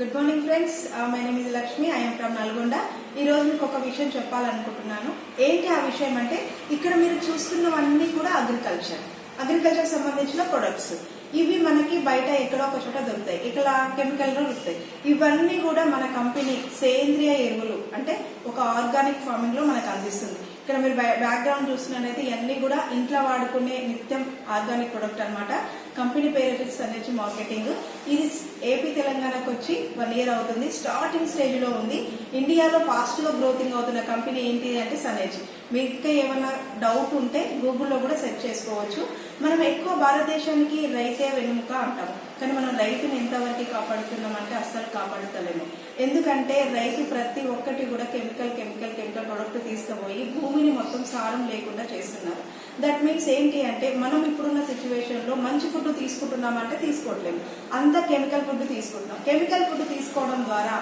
Good morning friends my name ఇది Lakshmi I'm from Nalgonda ఈ రోజు మీకు ఒక విషయం చెప్పాలనుకుంటున్నాను. ఏంటి ఆ విషయం అంటే ఇక్కడ మీరు చూస్తున్నవన్నీ కూడా అగ్రికల్చర్ అగ్రికల్చర్ సంబంధించిన ప్రొడక్ట్స్ ఇవి మనకి బయట ఎక్కడో ఒక చోట దొరుకుతాయి. ఇక్కడ కెమికల్లో దొరుకుతాయి. ఇవన్నీ కూడా మన కంపెనీ సేంద్రియ ఎరువులు అంటే ఒక ఆర్గానిక్ ఫార్మింగ్లో మనకు అందిస్తుంది. ఇక్కడ మీరు బ్యాక్గ్రౌండ్ చూస్తున్నట్లయితే ఇవన్నీ కూడా ఇంట్లో వాడుకునే నిత్యం ఆర్గానిక్ ప్రొడక్ట్ అన్నమాట. కంపెనీ పేరు వచ్చేసి మార్కెటింగ్ ఇది ఏపీ తెలంగాణకు వచ్చి వన్ ఇయర్ అవుతుంది. స్టార్టింగ్ స్టేజ్లో ఉంది. ఇండియాలో ఫాస్ట్గా గ్రోతింగ్ అవుతున్న కంపెనీ ఏంటి అంటే సనేజ్ మీకు ఏమైనా డౌట్ ఉంటే గూగుల్లో కూడా సెర్చ్ చేసుకోవచ్చు. మనం ఎక్కువ భారతదేశానికి రైతే వెనుముక అంటాం. కానీ మనం రైతుని ఎంతవరకు కాపాడుతున్నాం అంటే అస్సలు కాపాడుతలేము. ఎందుకంటే రైతు ప్రతి ఒక్కటి కూడా కెమికల్ కెమికల్ కెమికల్ ప్రొడక్ట్ తీసుకుపోయి భూమిని మొత్తం సారం లేకుండా చేస్తున్నారు. దట్ మీన్స్ ఏంటి అంటే మనం ఇప్పుడున్న సిచ్యువేషన్లో మంచి ఫుడ్ తీసుకుంటున్నామంటే తీసుకోవట్లేము అంత కెమికల్ ఫుడ్ తీసుకుంటున్నాం. కెమికల్ ఫుడ్ తీసుకోవడం ద్వారా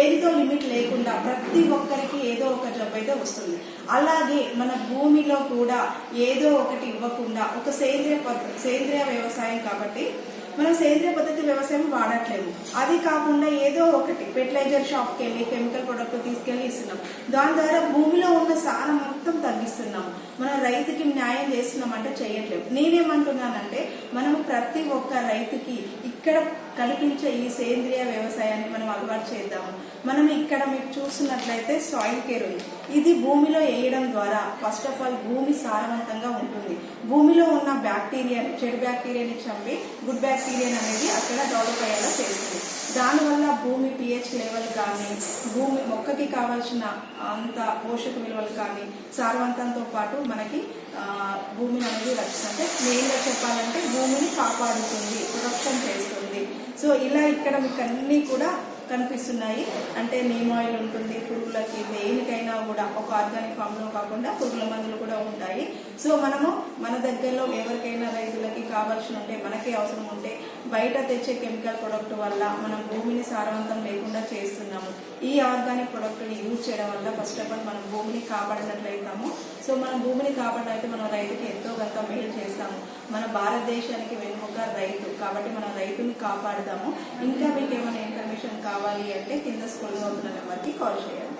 ఏదితో లిమిట్ లేకుండా ప్రతి ఒక్కరికి ఏదో ఒక జబ్బు అయితే వస్తుంది. అలాగే మన భూమిలో కూడా ఏదో ఒకటి ఇవ్వకుండా ఒక సేంద్రియ సేంద్రియ వ్యవసాయం కాబట్టి మనం సేంద్రియ పద్ధతి వ్యవసాయం వాడట్లేము అది కాకుండా ఏదో ఒకటి ఫెర్టిలైజర్ షాప్కి వెళ్ళి కెమికల్ ప్రొడక్ట్ తీసుకెళ్ళి ఇస్తున్నాం. దాని ద్వారా భూమిలో ఉన్న సారం మొత్తం తగ్గిస్తున్నాం. మనం రైతుకి న్యాయం చేస్తున్నాం అంటే చేయట్లేదు. నేనేమంటున్నానంటే మనం ప్రతి ఒక్క రైతుకి ఇక్కడ కనిపించే ఈ సేంద్రియ వ్యవసాయాన్ని మనం అలవాటు చేద్దాము. మనం ఇక్కడ మీరు చూస్తున్నట్లయితే సాయిల్ కేర్ ఇది భూమిలో వేయడం ద్వారా ఫస్ట్ ఆఫ్ ఆల్ భూమి సారవంతంగా ఉంటుంది. భూమిలో ఉన్న బ్యాక్టీరియా చెడు బ్యాక్టీరియాని చంపి గుడ్ బ్యాక్టీరియా అనేది అక్కడ డెవలప్ అయ్యేలా చేస్తుంది. దానివల్ల భూమి పిహెచ్ లెవెల్ కానీ భూమి మొక్కకి కావాల్సిన అంత పోషక విలువలు కానీ సారవంతంతో పాటు మనకి భూమిని అనేది రక్షిస్తుంది. మెయిన్గా చెప్పాలంటే భూమిని కాపాడుతుంది ప్రొడక్షన్ చేస్తుంది. సో ఇలా ఇక్కడ మీకు అన్నీ కూడా కనిపిస్తున్నాయి. అంటే నీమ్ ఆయిల్ ఉంటుంది పురుగులకి దేనికైనా కూడా ఒక ఆర్గానిక్ ఫామ్లో కాకుండా పురుగుల మందులు కూడా ఉంటాయి. సో మనము మన దగ్గరలో ఎవరికైనా కావాల్సిన కావాల్సి ఉంటే మనకే అవసరం ఉంటే బయట తెచ్చే కెమికల్ ప్రొడక్ట్ వల్ల మనం భూమిని సారవంతం లేకుండా చేస్తున్నాము. ఈ ఆర్గానిక్ ప్రొడక్ట్ని యూజ్ చేయడం వల్ల ఫస్ట్ ఆఫ్ ఆల్ మనం భూమిని కాపాడినట్లయితాము సో మనం భూమిని కాపాడైతే మనం రైతుకి ఎంతో కొంత మేలు చేస్తాము. మన భారతదేశానికి వెనుక రైతు కాబట్టి మనం రైతుని కాపాడదాము. ఇంకా మీకు ఏమైనా ఇన్ఫర్మేషన్ కావాలి అంటే కింద స్కూల్లో అవుతున్న నెంబర్కి కాల్ చేయండి.